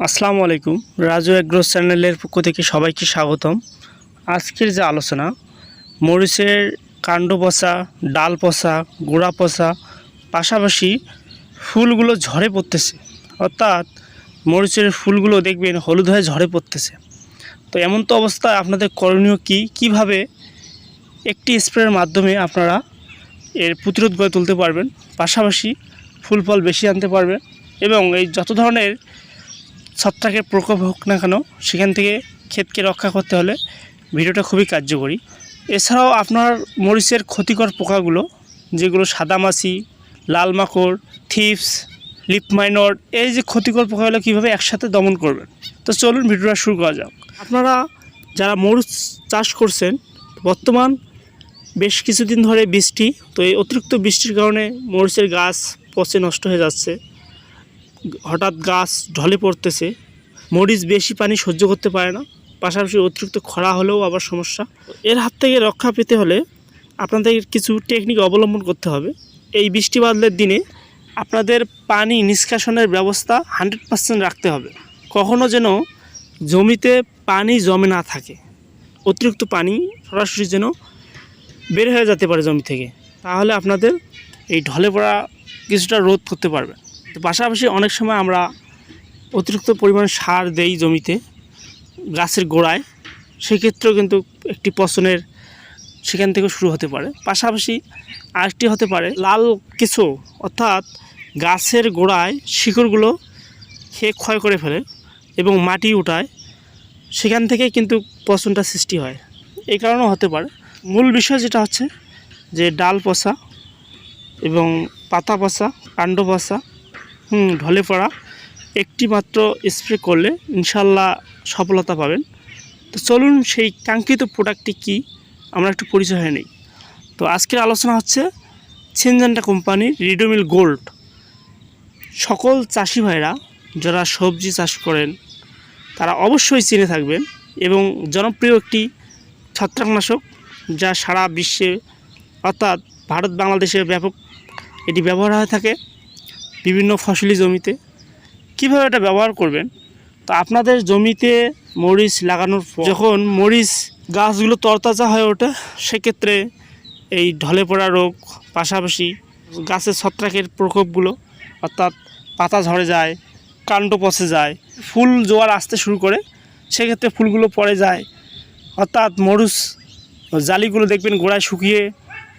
আসসালামু আলাইকুম। রাজু এগ্রো চ্যানেলের পক্ষ থেকে সবাইকে স্বাগতম। আজকের যে আলোচনা, মরিচের কাণ্ড পচা, ডাল পচা, গোড়া পচা, পাশাপাশি ফুলগুলো ঝরে পড়তেছে। অর্থাৎ মরিচের ফুলগুলো দেখবেন হলুদ হয়ে ঝরে পড়তেছে। তো এমন তো অবস্থায় আপনাদের করণীয় কি? কীভাবে একটি স্প্রের মাধ্যমে আপনারা এর প্রতিরোধ গড়ে তুলতে পারবেন? পাশাপাশি ফুল ফল বেশি আনতে পারবেন এবং এই যত ধরনের ছত্রাকের প্রকোপ হোক না কেন, সেখান থেকে ক্ষেতকে রক্ষা করতে হলে ভিডিওটা খুবই কার্যকরী। এছাড়াও আপনার মরিচের ক্ষতিকর পোকাগুলো, যেগুলো সাদামাছি লাল মাকড়, থিপস, লিপ মাইনর, এই যে ক্ষতিকর পোকাগুলো কীভাবে একসাথে দমন করবেন? তো চলুন ভিডিওটা শুরু করা যাক। আপনারা যারা মরিচ চাষ করছেন, বর্তমান বেশ কিছুদিন ধরে বৃষ্টি, তো এই অতিরিক্ত বৃষ্টির কারণে মরিচের গাছ পচে নষ্ট হয়ে যাচ্ছে। হঠাৎ গাছ ঢলে পড়তেছে, মরিচ বেশি পানি সহ্য করতে পারে না, পাশাপাশি অতিরিক্ত খরা হলেও আবার সমস্যা। এর হাত থেকে রক্ষা পেতে হলে আপনাদের কিছু টেকনিক অবলম্বন করতে হবে। এই বৃষ্টি বাদলের দিনে আপনাদের পানি নিষ্কাশনের ব্যবস্থা হান্ড্রেড পার্সেন্ট রাখতে হবে। কখনো যেন জমিতে পানি জমে না থাকে। অতিরিক্ত পানি সরাসরি যেন বের হয়ে যেতে পারে জমি থেকে। তাহলে আপনাদের এই ঢলে পড়া কিছুটা রোধ করতে পারবে তো পাশাপাশি অনেক সময় আমরা অতিরিক্ত পরিমাণে সার দেই জমিতে, গাছের গোড়ায়। সেক্ষেত্রেও কিন্তু একটি পচনের সেখান থেকে শুরু হতে পারে। পাশাপাশি আরেকটি হতে পারে, লাল কিছু, অর্থাৎ গাছের গোড়ায় শিকড়গুলো খেয়ে ক্ষয় করে ফেলে এবং মাটি উঠায়, সেখান থেকে কিন্তু পচনটা সৃষ্টি হয়। এই কারণেও হতে পারে। মূল বিষয় যেটা হচ্ছে যে ডাল পচা এবং পাতা পচা, কাণ্ড পচা ঢলে পড়া। একটি মাত্র স্প্রে করলে ইনশাল্লাহ সফলতা পাবেন। তো চলুন সেই কাঙ্ক্ষিত প্রোডাক্টটি কি, আমরা একটু পরিচয় হয়ে নিই। তো আজকের আলোচনা হচ্ছে ছিনজান্টা কোম্পানির রিডোমিল গোল্ড সকল চাষি ভাইরা যারা সবজি চাষ করেন, তারা অবশ্যই চিনে থাকবেন এবং জনপ্রিয় একটি ছত্রাকনাশক যা সারা বিশ্বে অর্থাৎ ভারত বাংলাদেশে ব্যাপক এটি ব্যবহার হয়ে থাকে। বিভিন্ন ফসলি জমিতে। কীভাবে এটা ব্যবহার করবেন? তো আপনাদের জমিতে মরিচ লাগানোর যখন মরিচ গাছগুলো তরতাজা হয়ে ওঠে, সেক্ষেত্রে এই ঢলে পড়া রোগ, পাশাপাশি গাছের ছত্রাকের প্রকোপগুলো অর্থাৎ পাতা ঝরে যায়, কাণ্ড পচে যায়, ফুল জোয়ার আসতে শুরু করে, সেক্ষেত্রে ফুলগুলো পড়ে যায়। অর্থাৎ মরুচ জালিগুলো দেখবেন গোড়ায় শুকিয়ে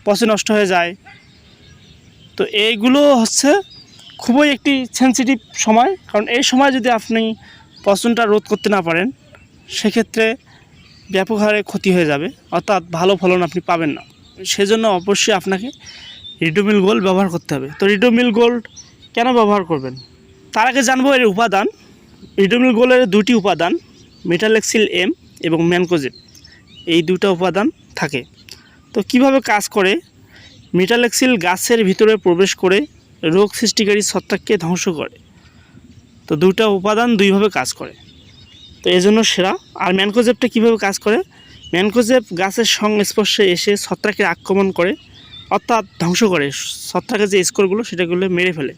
পচে নষ্ট হয়ে যায়। তো এইগুলো হচ্ছে খুবই একটি সেন্সিটিভ সময়। কারণ এই সময় যদি আপনি পচনটা রোধ করতে না পারেন, সেক্ষেত্রে ব্যাপক হারে ক্ষতি হয়ে যাবে। অর্থাৎ ভালো ফলন আপনি পাবেন না। সেজন্য অবশ্যই আপনাকে রিডোমিল গোল্ড ব্যবহার করতে হবে। তো রিডোমিল গোল্ড কেন ব্যবহার করবেন? তার আগে জানব এর উপাদান। রিডোমিল গোল্ডের দুটি উপাদান মেটালেক্সিল এম এবং ম্যানকোজেব এই দুটো উপাদান থাকে। তো কীভাবে কাজ করে? মেটালেক্সিল গাছের ভিতরে প্রবেশ করে রোগ সৃষ্টিকারী ছত্রাককে ধ্বংস করে। তো দুটা উপাদান দুইভাবে কাজ করে। তো এই জন্য সেরা। আর ম্যানকোজেবটা কীভাবে কাজ করে? ম্যানকোজেব গাছের সংস্পর্শে এসে ছত্রাকের আক্রমণ করে, অর্থাৎ ধ্বংস করে। ছত্রাকের যে স্কোরগুলো, সেটাগুলো মেরে ফেলে।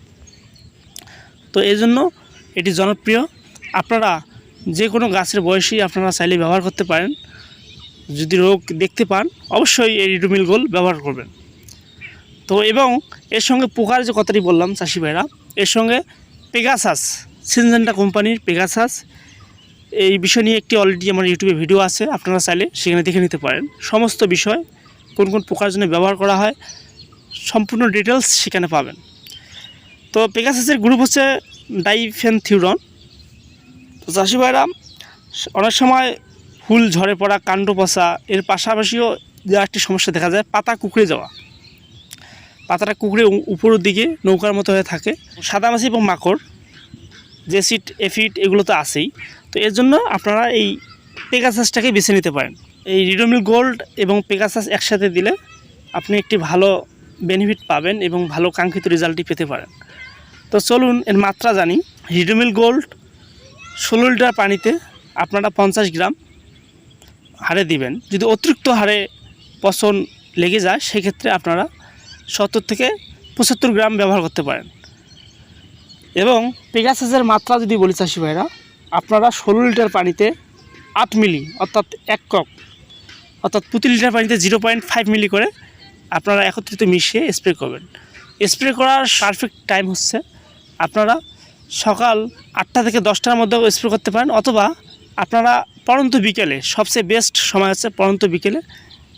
তো এই জন্য এটি জনপ্রিয়। আপনারা যে কোনো গাছের বয়সেই আপনারা চাইলে ব্যবহার করতে পারেন। যদি রোগ দেখতে পান, অবশ্যই এই রিডোমিল গোল ব্যবহার করবেন। তো এবং এর সঙ্গে পোকার যে কথাটি বললাম চাষি ভাইরা, এর সঙ্গে পেগাসাস সিনজেন্টা কোম্পানির পেগাসাস এই বিষয় নিয়ে একটি অলরেডি আমার ইউটিউবে ভিডিও আছে, আপনারা চাইলে সেখানে দেখে নিতে পারেন। সমস্ত বিষয়, কোন কোন পোকার জন্য ব্যবহার করা হয়, সম্পূর্ণ ডিটেলস সেখানে পাবেন। তো পেগাসাসের গ্রুপ হচ্ছে ডাইফেনথিউরন তো চাষি ভাইরা, অনেক সময় ফুল ঝরে পড়া, কাণ্ড পচা, এর পাশাপাশিও যে একটি সমস্যা দেখা যায়, পাতা কুকড়ে যাওয়া। পাতাটা কুকড়ে উ- উপরের দিকে নৌকার মতো হয়ে থাকে। সাদামাছি এবং মাকড় জেসিট এফিট এগুলো তো আছেই। তো এর জন্য আপনারা এই পেগাসাসটাকে বেছে নিতে পারেন। এই রিডোমিল গোল্ড এবং পেগাসাস একসাথে দিলে আপনি একটি ভালো বেনিফিট পাবেন এবং ভালো কাঙ্ক্ষিত রেজাল্টটি পেতে পারেন। তো চলুন এর মাত্রা জানি। রিডোমিল গোল্ড ষোলো লিটার পানিতে আপনারা পঞ্চাশ গ্রাম হারে দিবেন। যদি অতিরিক্ত হারে পচন লেগে যায়, সেক্ষেত্রে আপনারা সত্তর থেকে পঁচাত্তর গ্রাম ব্যবহার করতে পারেন। এবং পেগাসাসের মাত্রা যদি বলি চাষি ভাইরা, আপনারা ষোলো লিটার পানিতে আট মিলি, অর্থাৎ এক কক অর্থাৎ প্রতি লিটার পানিতে জিরো পয়েন্ট ফাইভ মিলি করে আপনারা একত্রিত মিশিয়ে স্প্রে করবেন। স্প্রে করার পারফেক্ট টাইম হচ্ছে আপনারা সকাল আটটা থেকে দশটার মধ্যেও স্প্রে করতে পারেন, অথবা আপনারা পরন্ত বিকেলে, সবচেয়ে বেস্ট সময় হচ্ছে পরন্ত বিকেলে,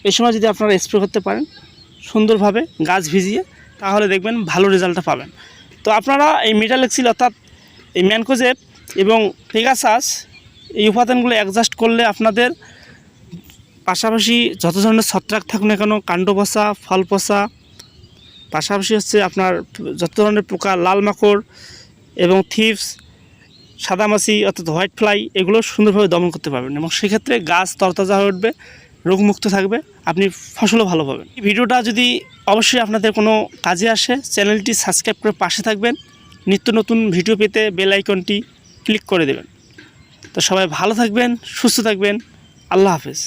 এই সময় যদি আপনারা স্প্রে করতে পারেন সুন্দরভাবে গাছ ভিজিয়ে, তাহলে দেখবেন ভালো রেজাল্টটা পাবেন। তো আপনারা এই মেটালেক্সিল অর্থাৎ এই ম্যানকোজেব এবং পেগাসাস এই উপাদানগুলো অ্যাডজাস্ট করলে আপনাদের পাশাপাশি যত ধরনের ছত্রাক থাকুক না কেন কাণ্ড পচা ফল পচা পাশাপাশি হচ্ছে আপনার যত ধরনের পোকা, লাল মাকড় এবং থিপস সাদামাছি অর্থাৎ হোয়াইট ফ্লাই এগুলো সুন্দরভাবে দমন করতে পারবেন এবং সেক্ষেত্রে গাছ তরতাজা হয়ে উঠবে। রোগমুক্ত থাকবে, আপনি ফসলও ভালো পাবেন। এই ভিডিওটা যদি অবশ্যই আপনাদের কোনো কাজে আসে, চ্যানেলটি সাবস্ক্রাইব করে পাশে থাকবেন। নিত্য নতুন ভিডিও পেতে বেল আইকনটি ক্লিক করে দেবেন। তো সবাই ভালো থাকবেন, সুস্থ থাকবেন। আল্লাহ হাফেজ।